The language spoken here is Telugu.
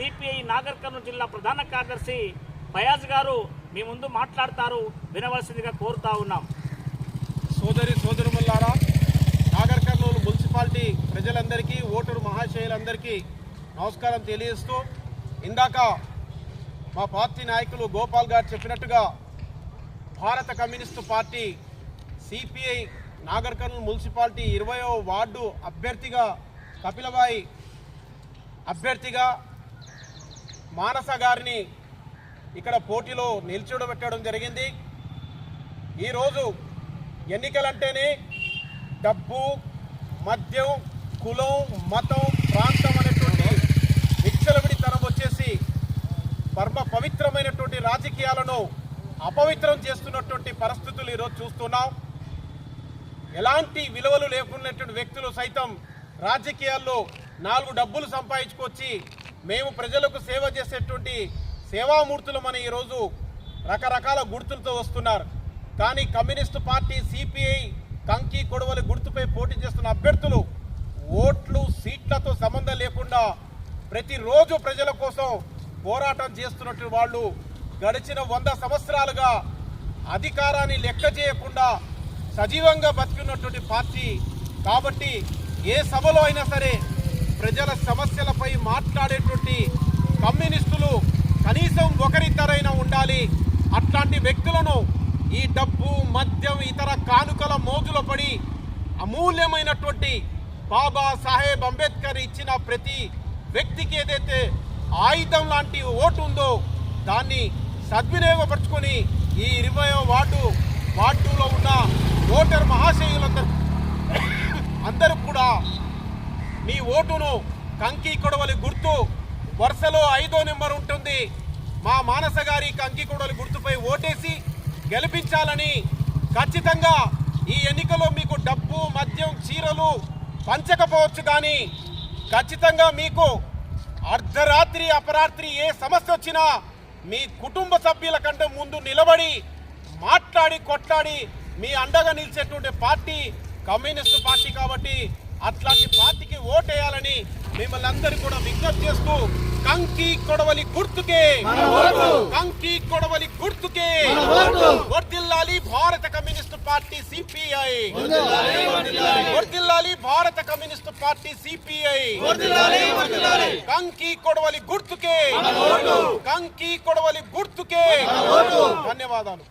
సిపిఐ నాగర్ కర్నూలు జిల్లా ప్రధాన కార్యదర్శి ఫయాజ్ గారు మీ ముందు మాట్లాడతారు వినవలసిందిగా కోరుతా ఉన్నాం. సోదరి సోదరుమల్లారా నాగర్ కర్నూలు మున్సిపాలిటీ ప్రజలందరికీ ఓటరు మహాశయులందరికీ నమస్కారం తెలియజేస్తూ ఇందాక మా పార్టీ నాయకులు గోపాల్ గారు చెప్పినట్టుగా Bharata communist party CPI Nagar Kurnool municipality ఇరవయో వార్డు అభ్యర్థిగా కపిలబాయి అభ్యర్థిగా మానస గారిని ఇక్కడ పోటీలో నిల్చోబెట్టడం జరిగింది. ఈరోజు ఎన్నికలంటేనే డబ్బు మద్యం కులం మతం ప్రాంతం అనేటువంటి విచ్చలవిడితనం వచ్చేసి పరమ పవిత్రమైనటువంటి రాజకీయాలను అపవిత్రం చేస్తున్నటువంటి పరిస్థితులు ఈరోజు చూస్తున్నాం. ఎలాంటి విలువలు లేకున్నటువంటి వ్యక్తులు సైతం రాజకీయాల్లో నాలుగు డబ్బులు సంపాదించుకొచ్చి మేము ప్రజలకు సేవ చేసేటువంటి సేవామూర్తులమని ఈరోజు రకరకాల గుర్తులతో వస్తున్నారు. కానీ కమ్యూనిస్టు పార్టీ సిపిఐ కంకి కొడవలి గుర్తుపై పోటీ చేస్తున్న అభ్యర్థులు ఓట్లు సీట్లతో సంబంధం లేకుండా ప్రతిరోజు ప్రజల కోసం పోరాటం చేస్తున్నట్టు వాళ్ళు గడిచిన వంద సంవత్సరాలుగా అధికారాన్ని లెక్క చేయకుండా సజీవంగా బతికున్నటువంటి పార్టీ కాబట్టి ఏ సభలో అయినా సరే ప్రజల సమస్యలపై మాట్లాడేటువంటి కమ్యూనిస్టులు కనీసం ఒకరిద్దరైనా ఉండాలి. అట్లాంటి వ్యక్తులను ఈ డబ్బు మద్యం ఇతర కానుకల మోజుల పడి అమూల్యమైనటువంటి బాబా సాహెబ్ అంబేద్కర్ ఇచ్చిన ప్రతి వ్యక్తికి ఏదైతే ఆయుధం లాంటి ఓటు ఉందో దాన్ని సద్వినియోగపరుచుకొని ఈ ఇరవయో వార్డు వార్డులో ఉన్న ఓటర్ మహాశయులందరూ అందరూ కూడా మీ ఓటును కంకి కొడవలి గుర్తు. వరుసలో ఐదో నెంబర్ ఉంటుంది. మా మానస గారి కంకి కొడవలి గుర్తుపై ఓటేసి గెలిపించాలని ఖచ్చితంగా ఈ ఎన్నికలో మీకు డబ్బు మద్యం చీరలు పంచకపోవచ్చు కానీ ఖచ్చితంగా మీకు అర్ధరాత్రి అపరాత్రి ఏ సమస్య వచ్చినా మీ కుటుంబ సభ్యుల కంటే ముందు నిలబడి మాట్లాడి కొట్లాడి మీ అండగా నిలిచేటువంటి పార్టీ కమ్యూనిస్టు పార్టీ కాబట్టి అట్లాంటి పార్టీకి ఓటేయాలని మిమ్మల్ని అందరూ కూడా విజ్ఞప్తి చేస్తూ కంకి కొడవలి గుర్తుకే. కంకి కొడవలి గుర్తుకే. వర్దిల్లాలి భారత కమ్యూనిస్టు పార్టీ సిపిఐ. వర్దిల్లాలి భారత కమ్యూనిస్టు పార్టీ సిపిఐ. కంకి కొడవలి గుర్తుకే. కంకి కొడవలి గుర్తుకే. ధన్యవాదాలు.